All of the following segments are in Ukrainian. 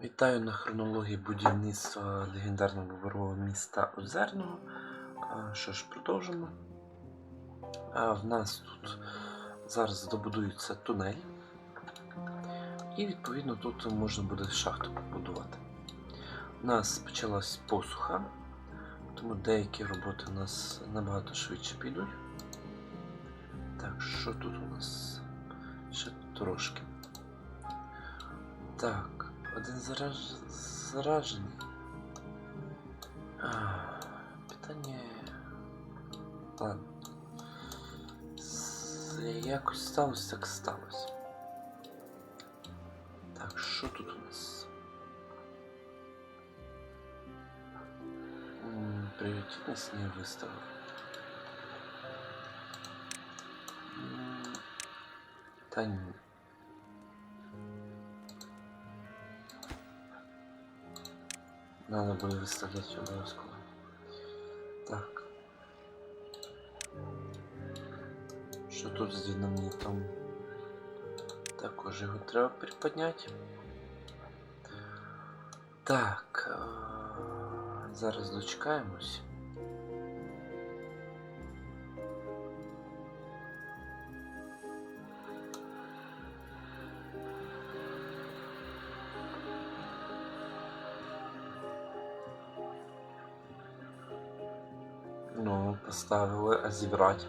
Вітаю на хронології будівництва легендарного виборового міста Озерного. Що ж, продовжимо. В нас тут зараз добудується тунель. І відповідно тут можна буде шахту побудувати. У нас почалась посуха, тому деякі роботи у нас набагато швидше підуть. Так, що тут у нас? Ще трошки. Так, один зараж... заражений. А, питання. Ладно. З- Якось сталося, так сталося. Так, що тут у нас? М, Пріоритетність не виставив. М, Та ні. Надо буде виставляти обов'язково. Так. Що тут з динамітом? Також його треба приподняти. Так. е, Зараз дочекаємось. Зібрати.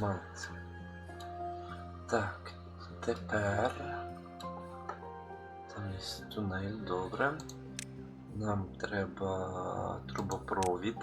Мать. Так, тепер. Там є тунель, добре. Нам треба трубопровід.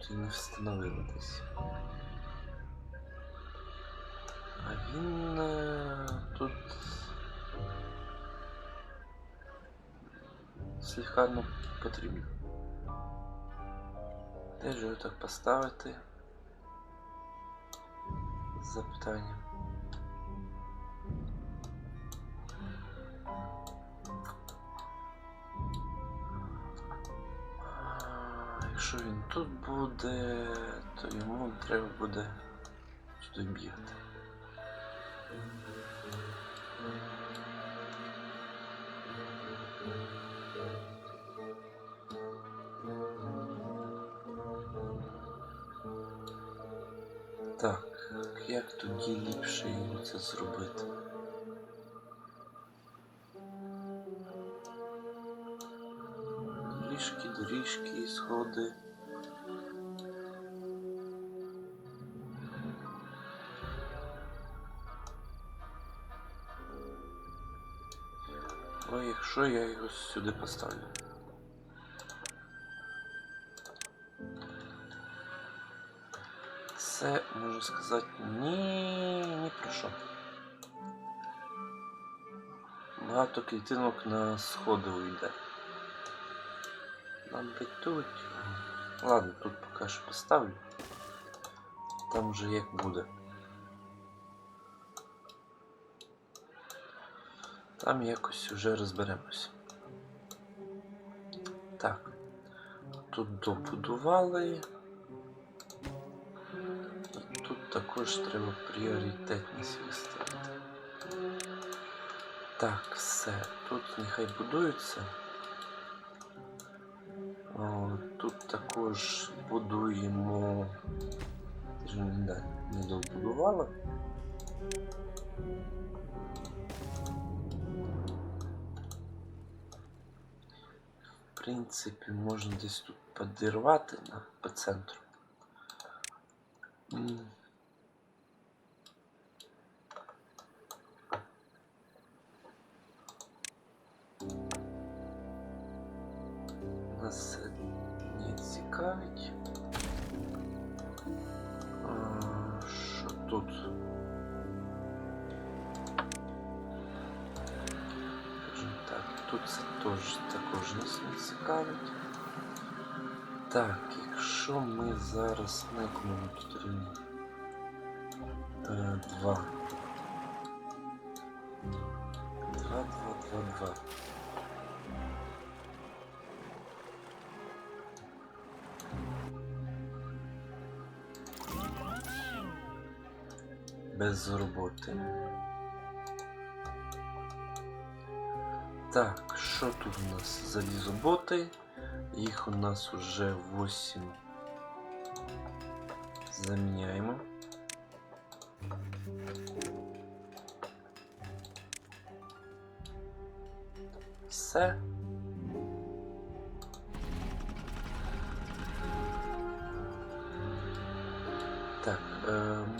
тут і не встановили десь. А він е, тут слегка ну, потрібен. Де ж його так поставити? Запитання. Тут буде, то йому треба буде сюди бігати. Так, як тоді ліпше йому це зробити? Доріжки, доріжки, сходи. Якщо я його сюди поставлю. Це можу сказати ні, ні про що. Багато клітинок на сходи уйде. Мабуть тут. Ладно, тут поки що поставлю. Там вже як буде. Там якось вже розберемось. Так. Тут добудували. І тут також треба пріоритетність виставити. Так, все. Тут нехай будується. О, тут також будуємо. Ти не, добудувала. Принципі, можна десь тут подірвати на, по центру. Тут це теж також нас не цікавить. Так, якщо ми зараз на якому тут рівні? Е, Два. Два, два, два, два. Без роботи. Так, що тут у нас? Залізоботи. Їх у нас уже 8. Заміняємо. Все. Так, е,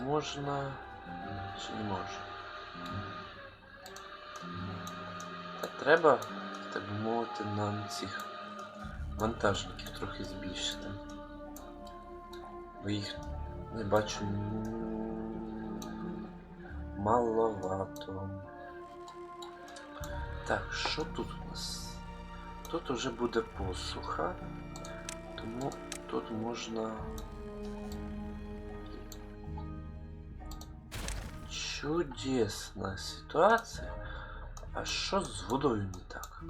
можна. Чи не можна? Та треба, так би мовити, нам цих вантажників трохи збільшити. Бо їх не бачу маловато. Так, що тут у нас? Тут уже буде посуха, тому тут можна. Чудесна ситуація. А що з водою не так?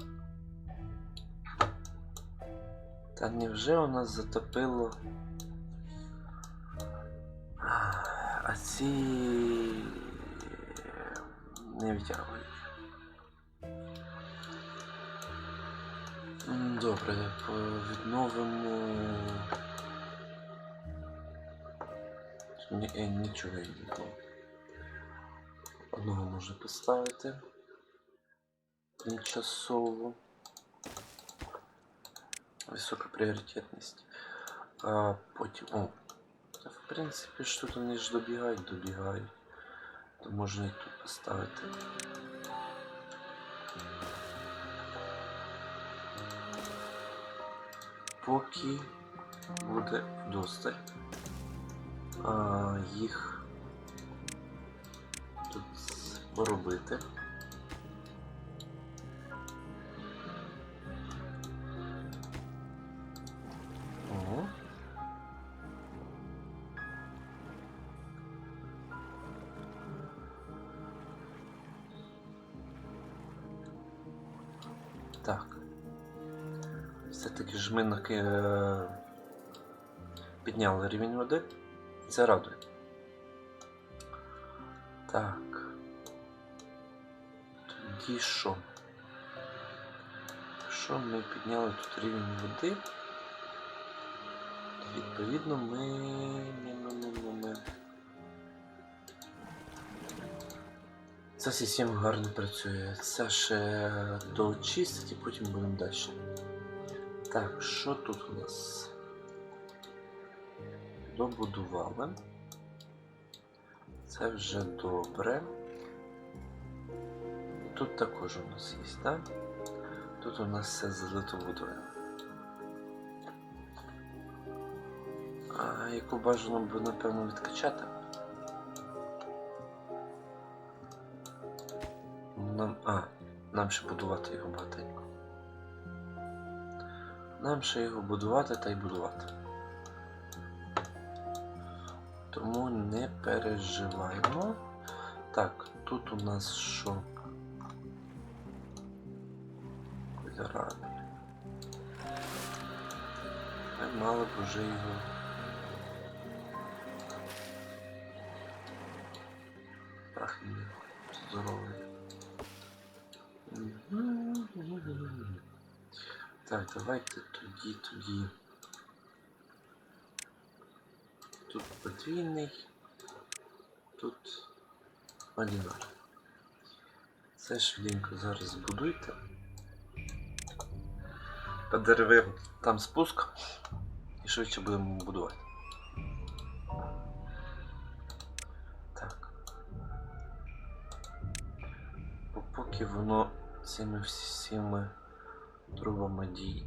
Та невже у нас затопило? А ці не витягують. Добре, відновимо. Ні, е, нічого я не відновив. Одного можна поставити. Тимчасово. Висока пріоритетність. А потім. О. В принципі ж тут вони ж добігають, добігають. То можна і тут поставити. Поки буде досталь. А, їх тут поробити. Так. Все-таки ж ми підняли рівень води. Це радує. Так. Тоді що? Якщо ми підняли тут рівень води, відповідно ми, Ця система гарно працює. Це ще доочистить і потім будемо далі. Так, що тут у нас? Добудували. Це вже добре. Тут також у нас є, так? Тут у нас все залито водою. Яку бажано б напевно відкачати? Нам. А, нам ще будувати його багатенько. Нам ще його будувати та й будувати. Тому не переживаємо. Так, тут у нас що? Кольоради. Ми мали б уже його. Так, давайте тоді, тоді. Тут подвійний, тут одинарний. Це швиденько зараз збудуйте. По деревам там спуск. І швидше будемо будувати. Так. Поки воно цими всіми трубами дій-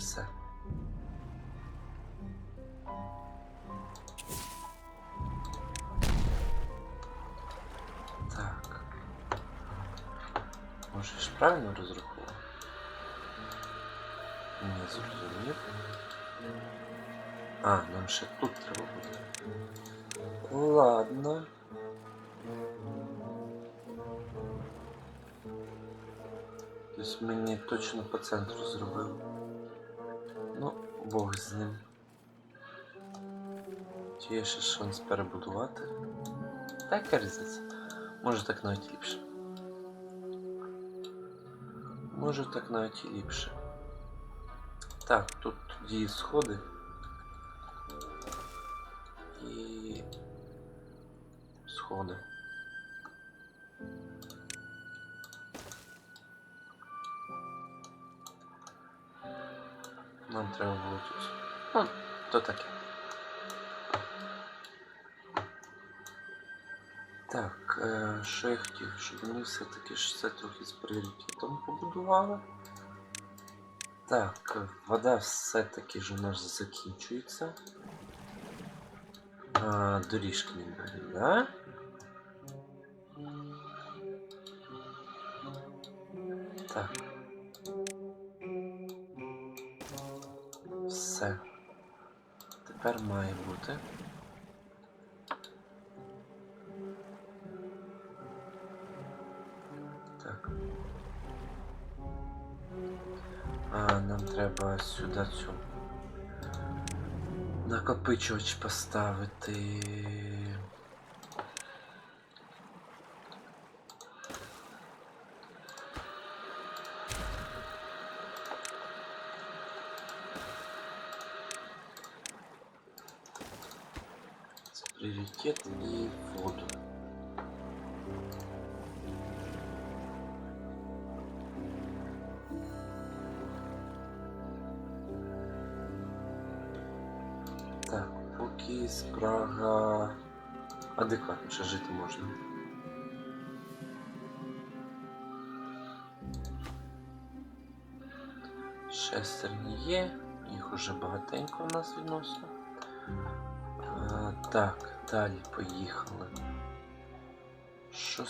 все. Так. Може ж правильно розрахував? Не зрозумів. А, нам ще тут треба буде. Ладно. Тобто мені точно по центру зробив. Ну, Бог з ним. Чи є ще шанс перебудувати? Та яка різниця? Може так навіть ліпше. Може так навіть і ліпше. Так, тут тоді сходи. І сходи. Нам треба було тут. Ну, то таке. Так, е, що я хотів, щоб вони все-таки ж це трохи з пріоритетом побудували. Так, вода все-таки ж у нас закінчується. А, доріжки не буде, да? Так. Все. Тепер має бути. Накопичувач. Це пріоритет і воду. Спрага адекватніше жити можна. Шестерні є, їх уже багатенько в нас відносно. А, так, далі поїхали. Що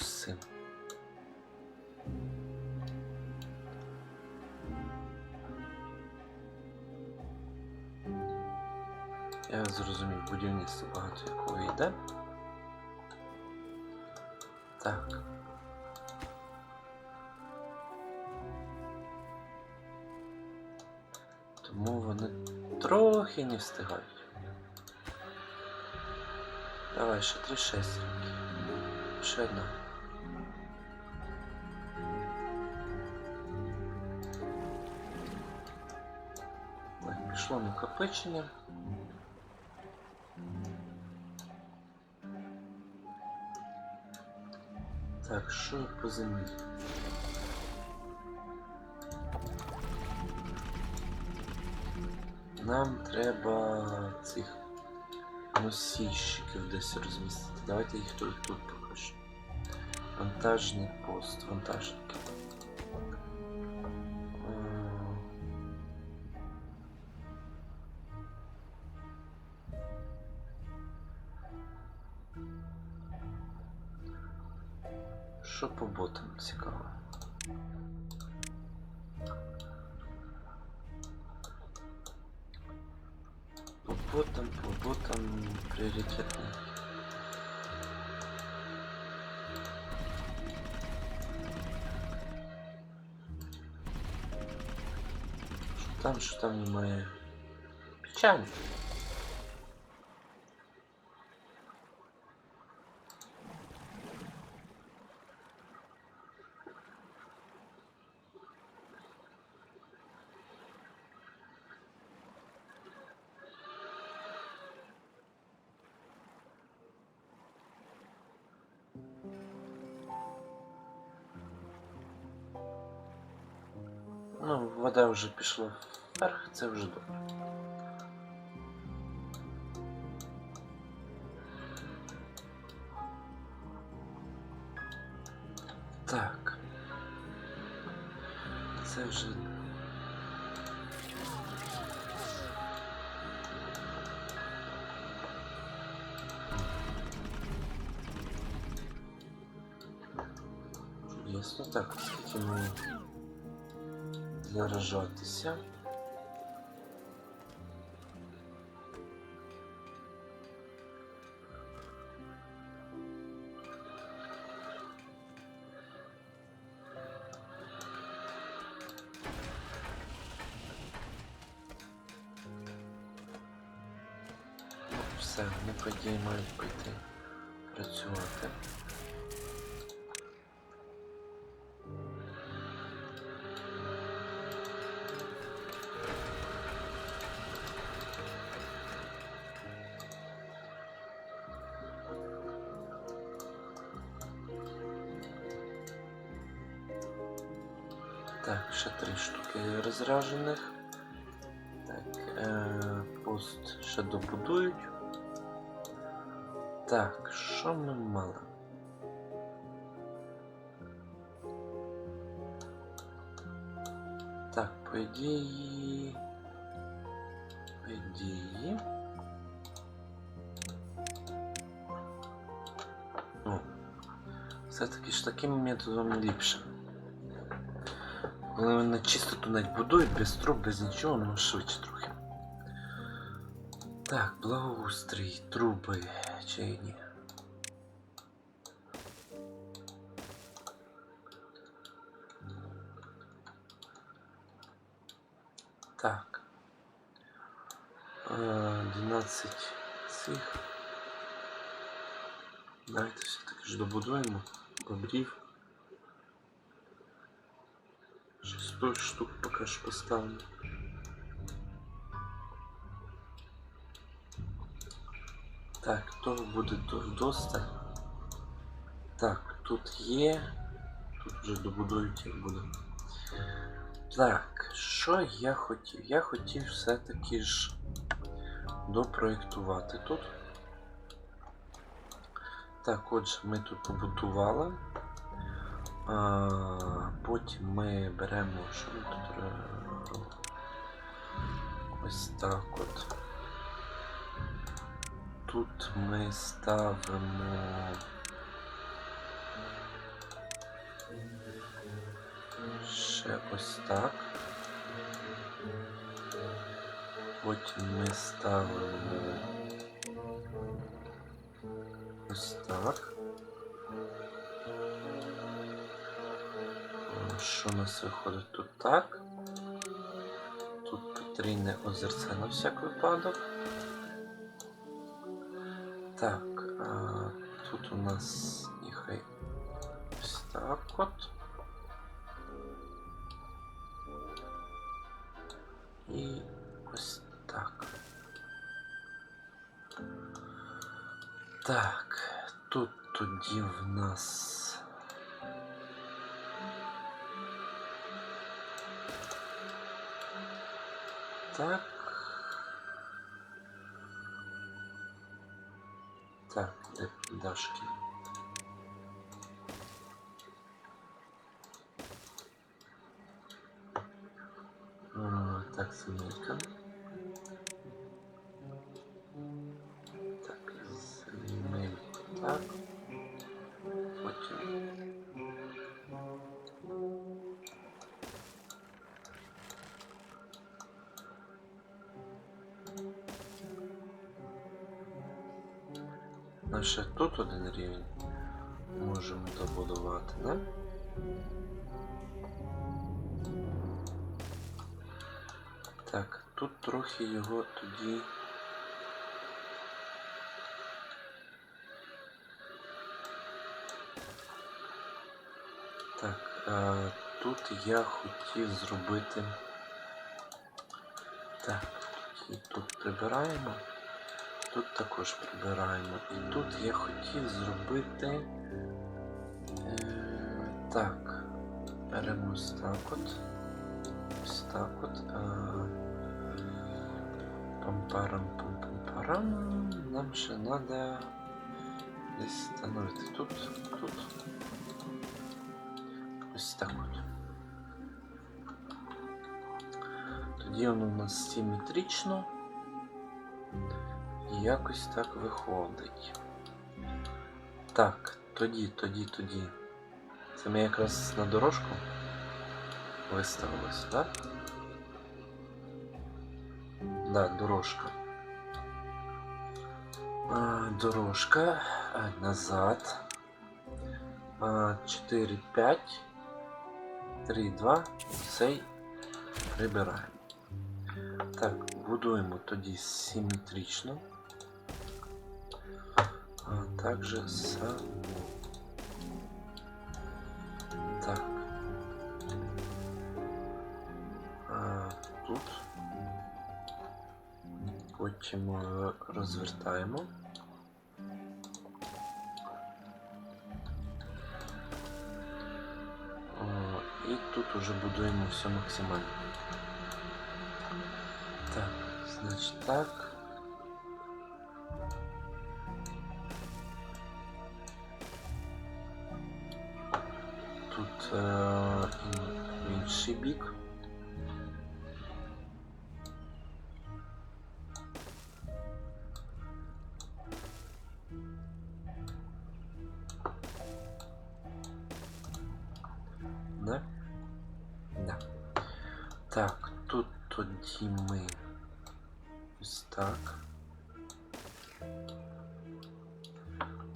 Я зрозумів, будівництво багато якого йде. Так. Тому вони трохи не встигають. Давай, ще три шестерки. Ще одна. Пішло накопичення. Так, що по землі? Нам треба цих носійщиків десь розмістити. Давайте їх тут, тут покажу. Вантажний пост, вантажники. Що по ботам цікаво? По ботам, по ботам пріоритетні. Що там, що там немає. Печально. Вода вже пішла вверх, це вже добре. Заражатися. Ну, Все, вони по ідеї мають пойти працювати. Штуки. Так, е, пост ще добудують. Так, що ми мали? Так, по ідеї. По ідеї. Ну, все-таки ж таким методом ліпше. Коли вони чисто тут навіть будують без труб, без нічого, ну швидше трохи. Так, благоустрій, труби, чи ні. 600 штук поки що поставлю. Так, того буде до- вдосталь. Так, тут є. Тут вже добудують як буде. Так, що я хотів? Я хотів все-таки ж допроєктувати тут. Так, отже, ми тут побудували. А, потім ми беремо, що тут? Ось так от. Тут ми ставимо. Ще ось так. Потім ми ставимо ось так. Що у нас виходить тут так? Тут потрійне озерце на всяк випадок. Так, а, тут у нас нехай ось так от. Так, земелька. Так, земельку так. Потім. А ще тут один рівень можемо добудувати, да? Тут трохи його тоді. Так, а, тут я хотів зробити. Так, і тут прибираємо. Тут також прибираємо. І тут я хотів зробити. Е, так. Беремо ось так от. Ось так от. А, пампарам пам-пам-парам. Нам ще треба десь встановити тут, тут. Ось так от. Тоді воно у нас симетрично. І якось так виходить. Так, тоді, тоді, тоді. Це ми якраз на дорожку виставилися, так? Да, дорожка. А, дорожка. А, назад. А, 4, 5. 3, 2. Цей прибираємо. Так, будуємо тоді симметрично. А также само. Так. Потім розвертаємо. І тут уже будуємо все максимально. Так, значить так. Тут е, інший бік. Так.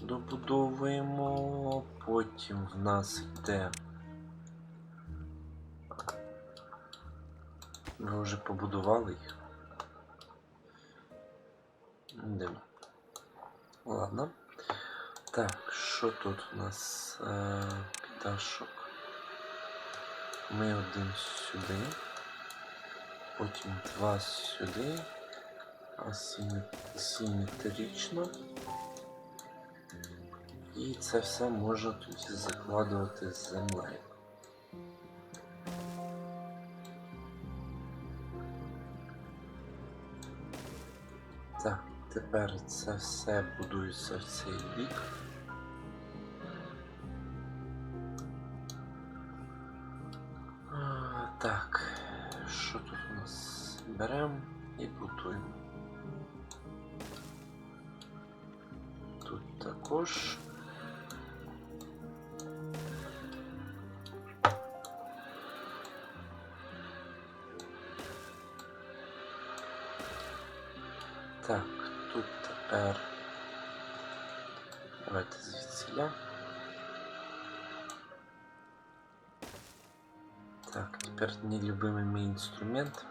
Добудовуємо, потім в нас йде. Ми вже побудували їх. Йдемо. Ладно. Так, що тут у нас е, пташок? Ми один сюди, потім два сюди, асиме- симетрично. І це все можна тоді закладувати з землею. Так, тепер це все будується в цей бік. Так, що тут у нас? Беремо і будуємо. також. Так, тут тепер. Давайте звідсіля. Так, тепер нелюбимый мій інструмент.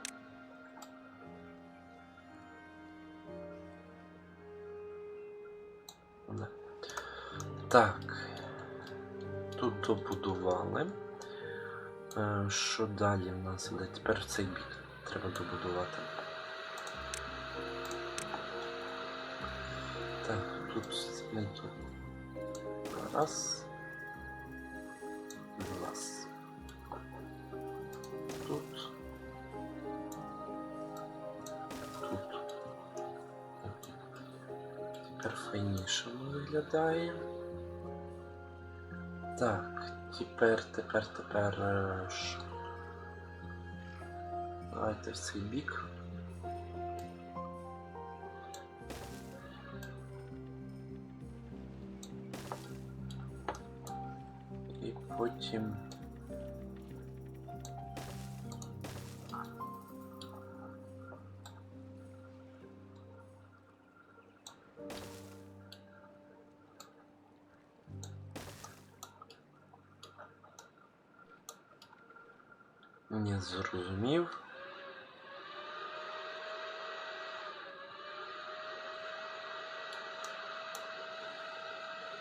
Так. Тут добудували. Е, Що далі в нас іде? Тепер в цей бік треба добудувати. Так, тут знайду. Раз. Два. Тут. Тут. Тепер файніше виглядає. Так, тепер, тепер, тепер. е, що? Давайте в цей бік. І потім. зрозумів.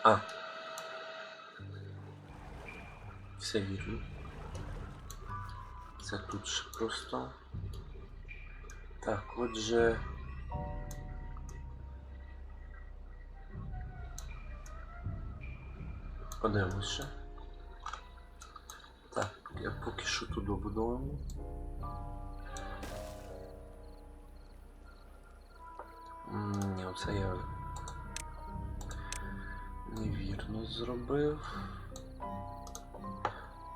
А. Все вірно. Це тут ще просто. Так, отже. Так, я поки що тут добудовуємо. Ні, оце я невірно зробив.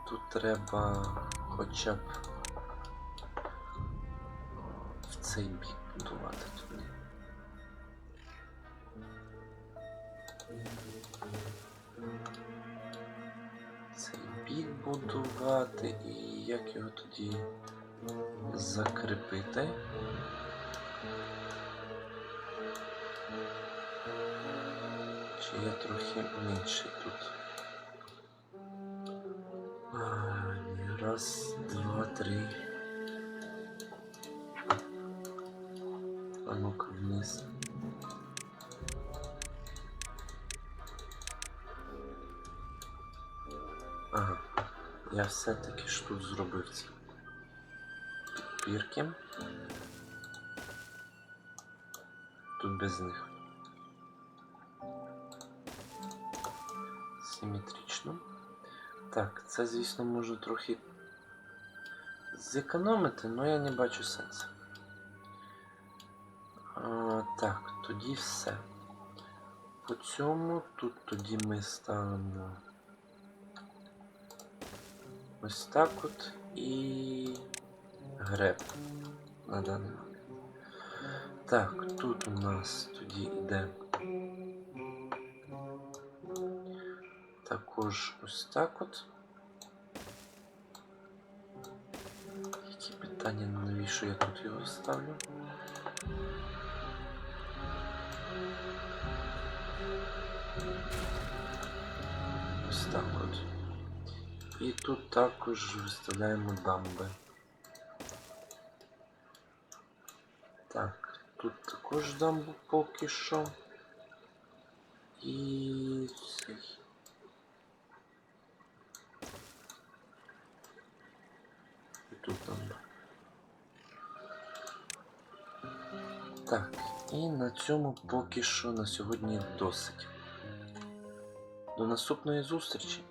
Тут треба хоча б в цей бік будувати туди. Як закріпити. Чи я трохи менший тут? Раз, два, три. А ну-ка вниз. Ага. Я все-таки ж тут зробив ці підпірки. Тут без них. Симетрично. Так, це, звісно, можу трохи зекономити, але я не бачу сенсу. Так, тоді все. По цьому тут тоді ми ставимо ось так от і греб на даний. Так, тут у нас тоді йде також ось так от. Які питання, навіщо я тут його ставлю? Ось так от. І тут також виставляємо дамби. тут також дамбу поки що. І цей. І тут дамба. Так, і на цьому поки що на сьогодні досить. До наступної зустрічі!